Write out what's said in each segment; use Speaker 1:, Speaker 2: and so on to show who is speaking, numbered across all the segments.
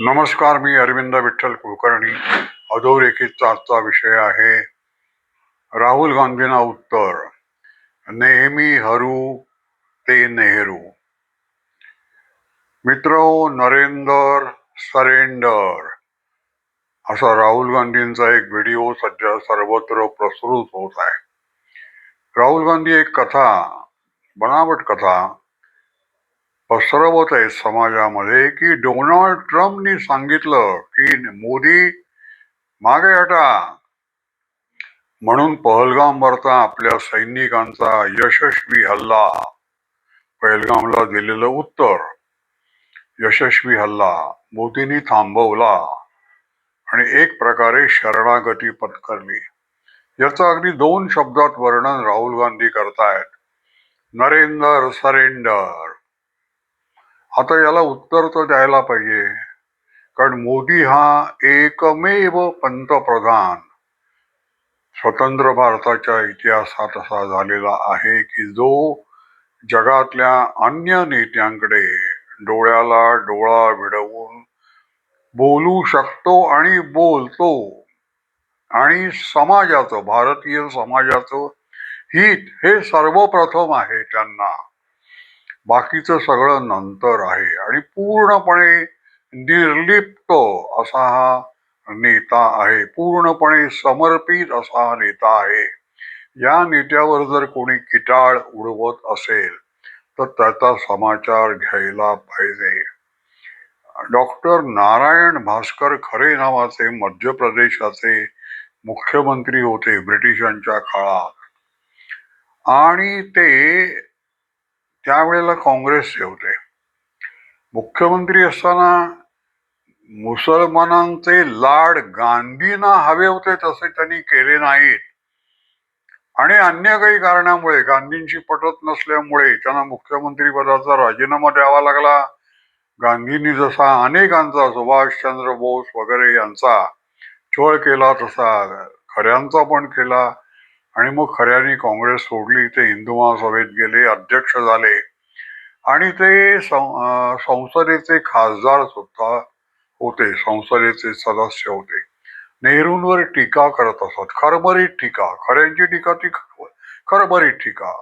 Speaker 1: नमस्कार मी अरविंद विठ्ठल कुलकर्णी. अधोरेखितचा आजचा विषय आहे राहुल गांधींना उत्तर. नेहमी हरू ते नेहरू. मित्र नरेंदर सरेंडर. असा राहुल गांधींचा एक व्हिडिओ सध्या सर्वत्र प्रसृत होत आहे. राहुल गांधी एक कथा बनावट कथा पसरवत आहेत समाजामध्ये की डोनाल्ड ट्रम्पनी सांगितलं की मोदी मागे हटा. म्हणून पहलगाम वरचा आपल्या सैनिकांचा यशस्वी हल्ला. पहलगामला दिलेलं उत्तर यशस्वी हल्ला. मोदींनी थांबवला आणि एक प्रकारे शरणागती पत्करली. याचं अगदी दोन शब्दात वर्णन राहुल गांधी करतायत. नरेंदर सरेंडर. आता याला उत्तर तर द्यायला पाहिजे. कारण मोदी हा एकमेव पंतप्रधान. स्वतंत्र भारताच्या इतिहासात असा झालेला आहे की जो जगातल्या अन्य नेत्यांकडे डोळ्याला डोळा भिडवून बोलू शकतो आणि बोलतो. आणि समाजाचं भारतीय समाजाचं हित हे सर्वप्रथम आहे त्यांना. बाकीचं सगळं नंतर आहे. आणि पूर्णपणे निर्लिप्त असा हा नेता आहे. पूर्णपणे समर्पित असा हा नेता आहे. या नेत्यावर जर कोणी किटाळ उडवत असेल तर त्याचा समाचार घ्यायला पाहिजे. डॉक्टर नारायण भास्कर खरे नावाचे मध्य प्रदेशाचे मुख्यमंत्री होते ब्रिटिशांच्या काळात. आणि ते त्यावेळेला काँग्रेसचे होते मुख्यमंत्री असताना मुसलमानांचे लाड गांधींना हवे होते तसे त्यांनी केले नाहीत. आणि अन्य काही कारणामुळे गांधींशी पटत नसल्यामुळे त्यांना मुख्यमंत्री पदाचा राजीनामा द्यावा लागला. गांधींनी जसा अनेकांचा सुभाषचंद्र बोस वगैरे यांचा छळ केला तसा खऱ्यांचा पण केला. आणि मग खऱ्याने काँग्रेस सोडली ते हिंदू महासभेत गेले अध्यक्ष झाले. आणि ते संसदेचे खासदार सुद्धा होते संसदेचे सदस्य होते. नेहरूंवर टीका करत असत. खरबरीत टीका खऱ्यांची टीका ती खरबरीत टीका.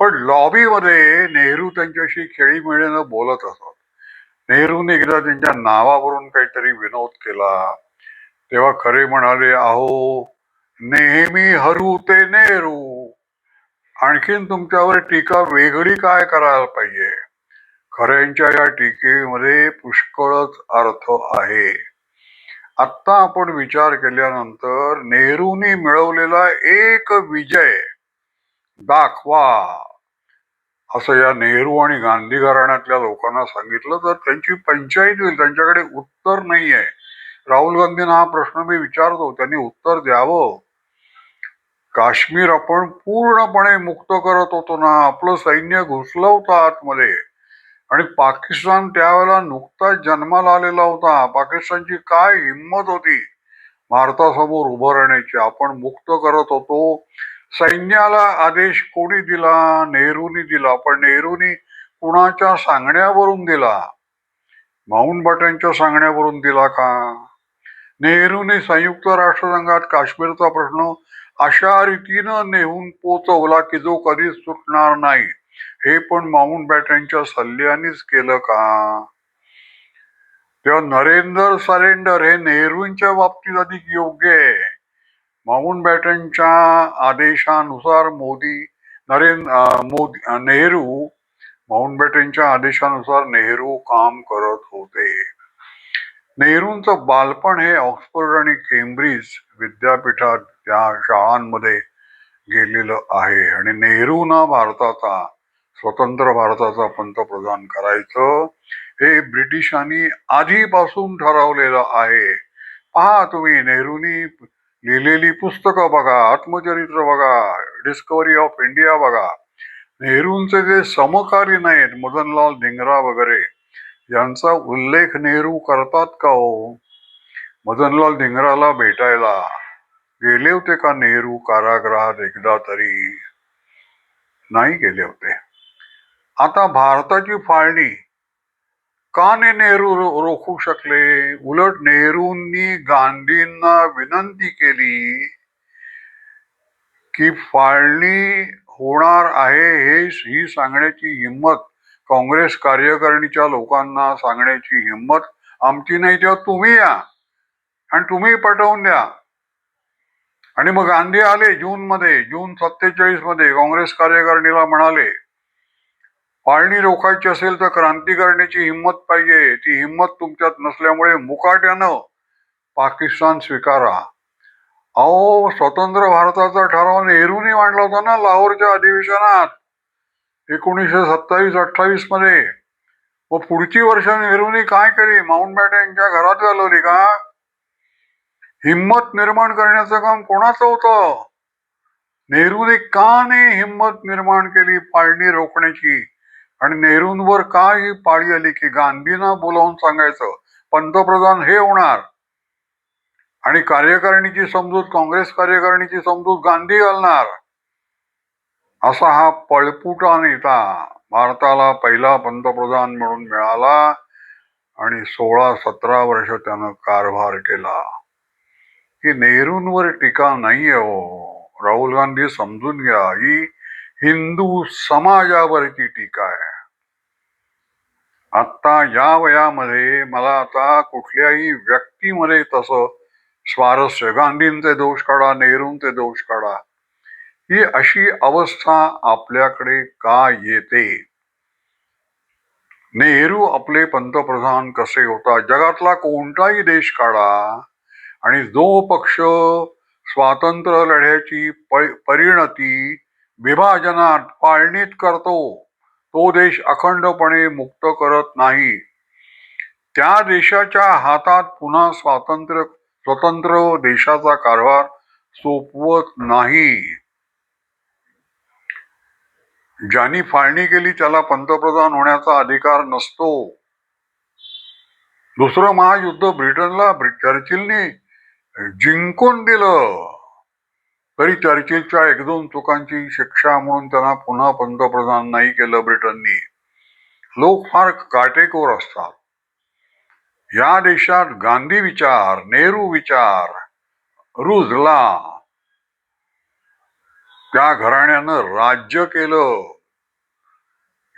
Speaker 1: पण लॉबीमध्ये नेहरू त्यांच्याशी खेळीमेळीनं बोलत असत. नेहरूने एकदा त्यांच्या नावावरून काहीतरी विनोद केला. तेव्हा खरे म्हणाले अहो नेहमी हरू ते नेहरू. आणखीन तुमच्यावर टीका वेगळी काय करायला पाहिजे? खऱ्यांच्या या टीकेमध्ये पुष्कळच अर्थ आहे. आत्ता आपण विचार केल्यानंतर नेहरूंनी मिळवलेला एक विजय दाखवा. असं या नेहरू आणि गांधी घराण्यातल्या लोकांना सांगितलं तर त्यांची पंचायत होईल त्यांच्याकडे उत्तर नाहीये. राहुल गांधींना हा प्रश्न मी विचारतो त्यांनी उत्तर द्यावं. काश्मीर आपण पूर्णपणे मुक्त करत होतो ना. आपलं सैन्य घुसलं होतं आतमध्ये. आणि पाकिस्तान त्यावेळेला नुकताच जन्माला आलेला होता. पाकिस्तानची काय हिंमत होती? भारतासमोर उभं राहण्याची. आपण मुक्त करत होतो. सैन्याला आदेश कोणी दिला? नेहरूनी दिला. पण नेहरूनी कुणाच्या सांगण्यावरून दिला? माउंटबॅटनच्या सांगण्यावरून दिला का? नेहरूने संयुक्त राष्ट्रसंघात काश्मीरचा प्रश्न अशा रीतीनं नेहून पोचवला की जो कधीच सुटणार नाही. हे पण माउंट बॅटनच्या सल्ल्यानेच केलं का? तेव्हा नरेंद्र सरेंडर हे नेहरूंच्या बाबतीत अधिक योग्य आहे. माउंट बॅटनच्या आदेशानुसार मोदी नरेंद्र मोदी नेहरू माउंट बॅटनच्या आदेशानुसार नेहरू काम करत होते. नेहरूंचं बालपण हे ऑक्सफर्ड आणि केम्ब्रिज विद्यापीठात त्या शाळांमध्ये गेलेलं आहे. आणि नेहरूंना भारताचा स्वतंत्र भारताचा पंतप्रधान करायचं हे ब्रिटिशांनी आधीपासून ठरवलेलं आहे. पहा तुम्ही नेहरूंनी लिहिलेली पुस्तकं बघा आत्मचरित्र बघा डिस्कवरी ऑफ इंडिया बघा. नेहरूंचे जे समकालीन आहेत मदनलाल धिंगरा वगैरे यांचा उल्लेख नेहरू करतात का हो? मदनलाल धिंगराला भेटायला. गेले होते का नेहरू? कारागृहात एकदा तरी नाही गेले होते. आता भारताची फाळणी का नेहरू रोखू शकले? उलट नेहरूंनी गांधींना विनंती केली की फाळणी होणार आहे हे ही सांगण्याची हिंमत काँग्रेस कार्यकारिणीच्या लोकांना सांगण्याची हिंमत आमची नाही. तेव्हा तुम्ही या आणि तुम्ही पटवून द्या. आणि मग गांधी आले जून मध्ये जून सत्तेचाळीसमध्ये काँग्रेस कार्यकारिणीला म्हणाले पाळणी रोखायची असेल तर क्रांती करण्याची हिंमत पाहिजे. ती हिंमत तुमच्यात नसल्यामुळे मुकाट्यानं पाकिस्तान स्वीकारा. अहो स्वतंत्र भारताचा ठराव नेहरूने मांडला होता ना लाहोरच्या अधिवेशनात एकोणीसशे सत्तावीस अठ्ठावीसमध्ये व पुढची वर्ष नेहरूने काय केली? माउंट बॅटनच्या घरात घालवली का? हिंमत निर्माण करण्याचं काम कोणाचं होतं? नेहरूने का नाही हिंमत निर्माण केली पाळणी रोखण्याची? आणि नेहरूंवर का ही पाळी आली की गांधींना बोलावून सांगायचं? पंतप्रधान हे होणार. आणि कार्यकारिणीची समजूत काँग्रेस कार्यकारिणीची समजूत गांधी घालणार. असा हा पळपुटा नेता भारताला पहिला पंतप्रधान म्हणून मिळाला आणि सोळा सतरा वर्ष त्यानं कारभार केला. की नेहरूंवर टीका नाहीये हो. राहुल गांधी समजून घ्या ही हिंदू समाजावरची टीका आहे. आता या वयामध्ये मला आता कुठल्याही व्यक्तीमध्ये तसं स्वारस्य गांधींचे दोष काढा नेहरूंचे दोष काढा ही अशी अवस्था आपल्याकडे का येते? नेहरू आपले पंतप्रधान कसे होता? जगातला कोणताही देश काढा. आणि जो पक्ष स्वातंत्र्य लढ्याची परिणती विभाजनात पाळणीत करतो तो देश अखंडपणे मुक्त करत नाही. त्या देशाच्या हातात पुन्हा स्वातंत्र्य स्वतंत्र देशाचा कारभार सोपवत नाही. ज्यांनी फाळणी केली त्याला पंतप्रधान होण्याचा अधिकार नसतो. दुसरं महायुद्ध ब्रिटनला चर्चिलने जिंकून दिलं. तरी चर्चिलच्या एक दोन चुकांची शिक्षा म्हणून त्यांना पुन्हा पंतप्रधान नाही केलं ब्रिटननी. लोक फार काटेकोर असतात. या देशात गांधी विचार नेहरू विचार रुजला त्या घराण्यानं राज्य केलं.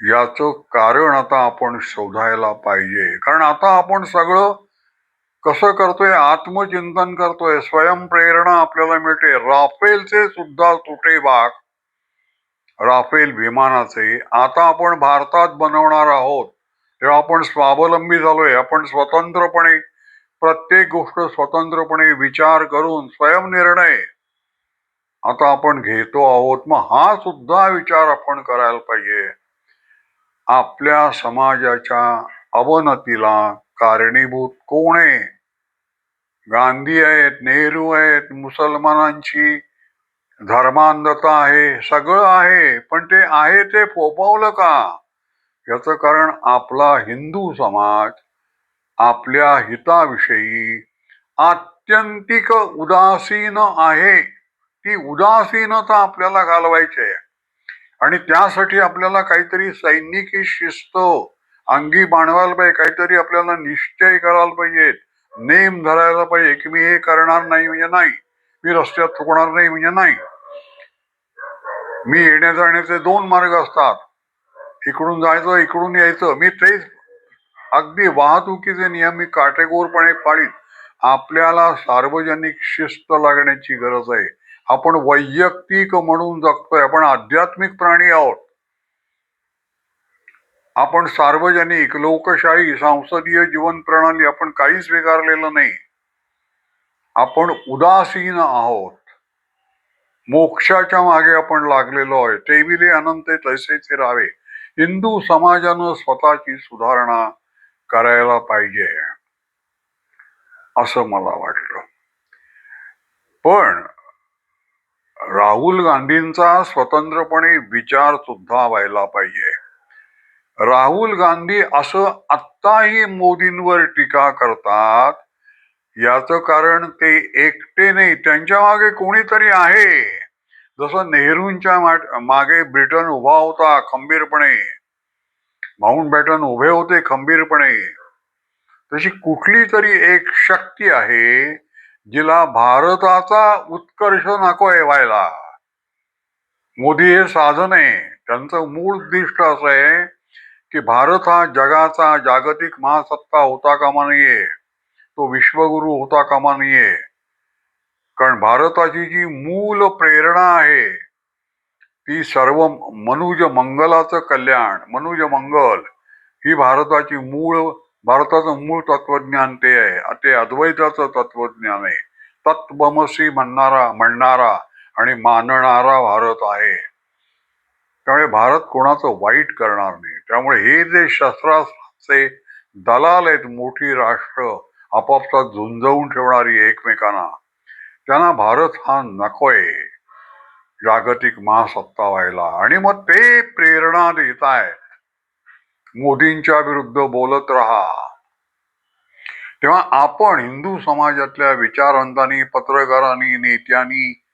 Speaker 1: याचं कारण आता आपण शोधायला पाहिजे. कारण आता आपण सगळं कसं करतोय? आत्मचिंतन करतोय. स्वयंप्रेरणा आपल्याला मिळते. राफेलचे सुद्धा तुटे भाग राफेल विमानाचे. आता आपण भारतात बनवणार आहोत. तेव्हा आपण स्वावलंबी झालोय. आपण स्वतंत्रपणे प्रत्येक गोष्ट स्वतंत्रपणे विचार करून स्वयंनिर्णय आता आपण घेतो आहोत. मग हा सुद्धा विचार आपण करायला पाहिजे. आपल्या समाजाच्या अवनतीला कारणीभूत कोण आहे? गांधी आहेत नेहरू आहेत मुसलमानांची धर्मांधता आहे सगळं आहे पण ते आहे ते फोपावलं का? याचं कारण आपला हिंदू समाज आपल्या हिताविषयी आत्यंतिक उदासीन आहे. ती उदासीनता आपल्याला घालवायची आहे. आणि त्यासाठी आपल्याला काहीतरी सैनिकी शिस्त अंगी बांधवायला पाहिजे काहीतरी आपल्याला निश्चय करायला पाहिजेत. नेम धरायला पाहिजे की मी हे करणार नाही म्हणजे नाही. मी रस्त्यात थुकणार नाही म्हणजे नाही. मी येण्या जाण्याचे दोन मार्ग असतात. इकडून जायचं इकडून यायचं. मी तेच अगदी वाहतुकीचे नियम मी काटेकोरपणे पाळीत आपल्याला सार्वजनिक शिस्त लागण्याची गरज आहे. आपण वैयक्तिक म्हणून जगतोय. आपण आध्यात्मिक प्राणी आहोत. आपण सार्वजनिक लोकशाही संसदीय जीवन प्रणाली आपण काहीच स्वीकारलेलं नाही. आपण उदासीन आहोत. मोक्षाच्या मागे आपण लागलेलो आहे. तेविले अनंत तैसेचे राहावे हिंदू समाजानं स्वतःची सुधारणा करायला पाहिजे. असं मला वाटलं. पण राहुल गांधींचा स्वतंत्रपणे विचार सुद्धा व्हायला पाहिजे. राहुल गांधी असं आत्ताही मोदींवर टीका करतात याचं कारण ते एकटे नाही त्यांच्या मागे कोणीतरी आहे. जसं नेहरूंच्या मागे ब्रिटन उभा होता खंबीरपणे. माउंट बॅटन उभे होते खंबीरपणे. तशी कुठली तरी एक शक्ती आहे जिला भारताचा उत्कर्ष नकोय व्हायला. मोदी हे साधन आहे त्यांचं मूळ उद्दिष्ट असं आहे की भारत हा जगाचा जागतिक महासत्ता होता कामा नये. तो विश्वगुरु होता कामा नये. कारण भारताची जी मूल प्रेरणा आहे ती सर्व मनुज मंगलाचं कल्याण मनुज मंगल ही भारताची मूळ भारताचं मूळ तत्वज्ञान ते आहे. ते अद्वैताचं तत्वज्ञान आहे. तत्वमसी म्हणणारा म्हणणारा आणि मानणारा भारत आहे. त्यामुळे भारत कोणाचं वाईट करणार नाही. त्यामुळे हे जे शस्त्रास्त्राचे दलाल आहेत मोठी राष्ट्र आपापसात झुंजवून ठेवणारी एकमेकांना त्यांना भारत हा नकोय. जागतिक महासत्ता व्हायला. आणि मग ते प्रेरणा देत आहेत. मोदींच्या विरुद्ध बोलत राहा. तेव्हा आपण हिंदू समाजातल्या विचारवंतांनी पत्रकारांनी नेत्यांनी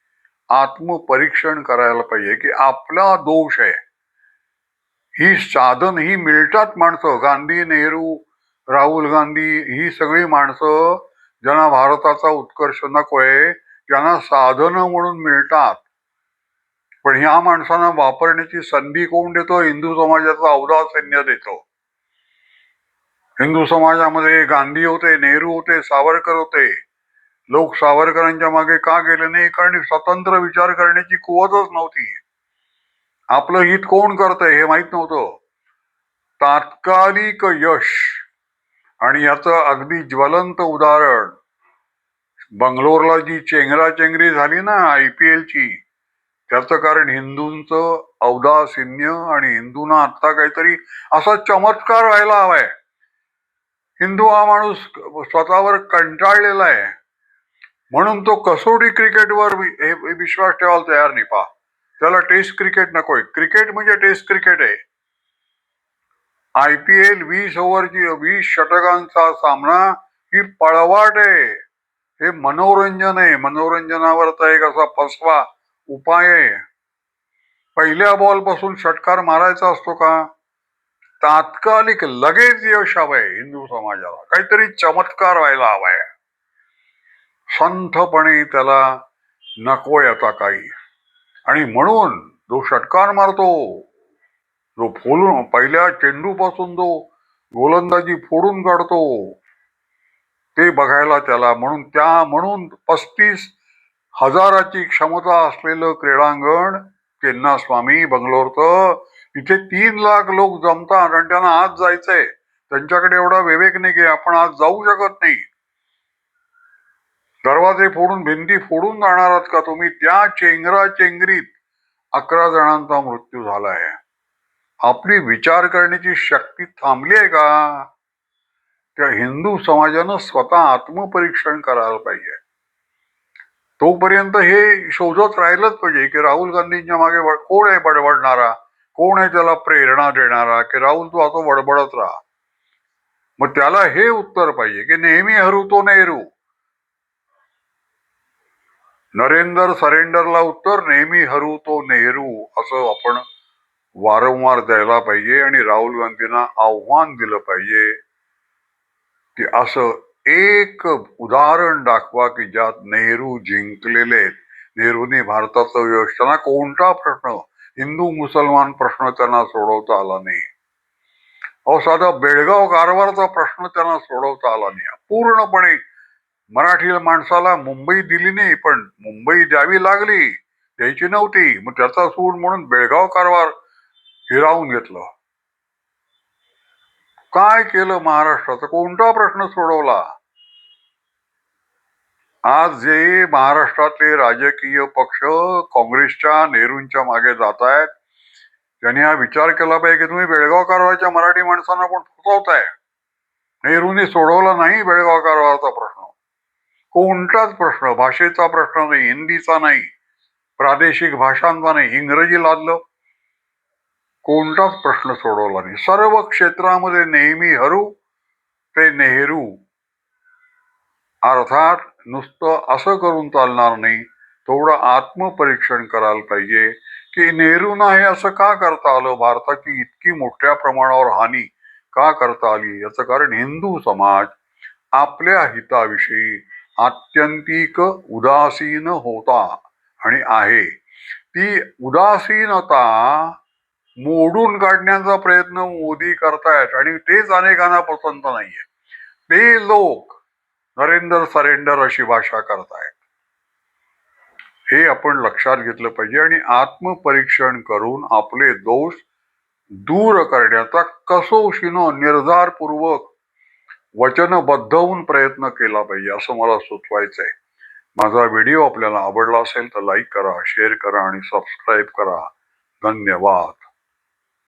Speaker 1: आत्मपरीक्षण करायला पाहिजे की आपला दोष आहे. ही साधन ही मिळतात माणसं. गांधी नेहरू राहुल गांधी ही सगळी माणसं ज्यांना भारताचा उत्कर्ष नकोय त्यांना साधनं म्हणून मिळतात. पण ह्या माणसांना वापरण्याची संधी कोण देतो? हिंदू समाजाचा अवधा सैन्य देतो. हिंदू समाजामध्ये गांधी होते नेहरू होते सावरकर होते. लोक सावरकरांच्या मागे का गेले नाही? कारण स्वतंत्र विचार करण्याची कुवतच नव्हती. आपलं हित कोण करतंय हे माहीत नव्हतं. तात्कालिक यश आणि याचं अगदी ज्वलंत उदाहरण. बंगलोरला जी चेंगराचेंगरी झाली ना आय पी एलची त्याचं कारण हिंदूंचं औदासिन्य आणि हिंदूंना आता काहीतरी असा चमत्कार व्हायला हवाय. हिंदू हा माणूस स्वतःवर कंटाळलेला आहे. म्हणून तो कसोटी क्रिकेटवर हे विश्वास ठेवायला तयार नाही पा त्याला टेस्ट क्रिकेट नकोय. क्रिकेट म्हणजे टेस्ट क्रिकेट आहे. आय पी एल वीस ओव्हरची वीस षटकांचा सामना ही पळवाट आहे. हे मनोरंजन आहे. मनोरंजनावरचा एक असा फसवा उपाय आहे. पहिल्या बॉलपासून षटकार मारायचा असतो का? तात्कालिक लगेच यश हवंय हिंदू समाजाला. काहीतरी चमत्कार व्हायला हवाय संथपणे त्याला नकोय आता काही. आणि म्हणून जो षटकार मारतो जो फोलून पहिल्या चेंडूपासून जो गोलंदाजी फोडून काढतो ते बघायला त्याला म्हणून त्या म्हणून पस्तीस हजाराची क्षमता असलेलं क्रीडांगण स्वामी बंगलोरचं. तिथे तीन लाख लोक जमतात आणि त्यांना आज जायचंय. त्यांच्याकडे एवढा विवेक नाही की आपण आज जाऊ शकत नाही. दरवाजे फोडून भिंती फोडून जाणार आहात का तुम्ही? त्या चेंगरा चेंगरीत अकरा जणांचा मृत्यू झालाय. आपली विचार करण्याची शक्ती थांबली आहे का? त्या हिंदू समाजानं स्वतः आत्मपरीक्षण करायला पाहिजे. तोपर्यंत हे शोधत राहिलंच पाहिजे की राहुल गांधींच्या मागे कोण आहे बडबडणारा? कोण आहे त्याला प्रेरणा देणारा? की राहुल तू असं बडबडत राहा. मग त्याला हे उत्तर पाहिजे की नेहमी हरू तो नेहरू. नरेंद्र सरेंडरला उत्तर नेहमी हरू तो नेहरू असं आपण वारंवार द्यायला पाहिजे आणि राहुल गांधींना आव्हान दिलं पाहिजे. की असं एक उदाहरण दाखवा की ज्यात नेहरू जिंकलेले आहेत. नेहरूने भारताचं यश त्यांना कोणता प्रश्न? हिंदू मुसलमान प्रश्न त्यांना सोडवता आला नाही. अहो साधा बेळगाव कारवारचा प्रश्न त्यांना सोडवता आला नाही. पूर्णपणे मराठी माणसाला मुंबई दिली नाही पण मुंबई द्यावी लागली. द्यायची नव्हती. मग त्याचा सूड म्हणून बेळगाव कारवार हिरावून घेतलं. काय केलं महाराष्ट्राचा? कोणता प्रश्न सोडवला? आज जे महाराष्ट्रातले राजकीय पक्ष काँग्रेसच्या नेहरूंच्या मागे जात आहेत त्यांनी हा विचार केला पाहिजे की तुम्ही बेळगाव कारवारच्या मराठी माणसांना पण फसवताय. नेहरूंनी सोडवला नाही बेळगाव कारवारचा प्रश्न. कोणताच प्रश्न भाषेचा प्रश्न नाही हिंदीचा नाही प्रादेशिक भाषांचा नाही इंग्रजी लादलं. कोणताच प्रश्न सोडवला नाही. सर्व क्षेत्रामध्ये नेहमी हरू ते नेहरू. अर्थात नुसतं असं करून चालणार नाही थोडं आत्मपरीक्षण करायला पाहिजे की नेहरूंना हे असं का करता आलं? भारताची इतकी मोठ्या प्रमाणावर हानी का करता आली? याचं कारण हिंदू समाज आपल्या हिताविषयी आत्यंतिक उदासीन होता आणि आहे. ती उदासीनता मोडून काढण्याचा प्रयत्न मोदी करतायत आणि तेच अनेकांना पसंत नाहीये. ते लोक नरेंद्र सरेंडर अशी भाषा करतायत. हे आपण लक्षात घेतलं पाहिजे आणि आत्मपरीक्षण करून आपले दोष दूर करण्याचा कसोशीनं निर्धारपूर्वक वचनबद्ध होऊन प्रयत्न केला पाहिजे असं मला सुचवायचंय. माझा व्हिडिओ आपल्याला आवडला असेल तर लाईक करा शेअर करा आणि सबस्क्राईब करा. धन्यवाद.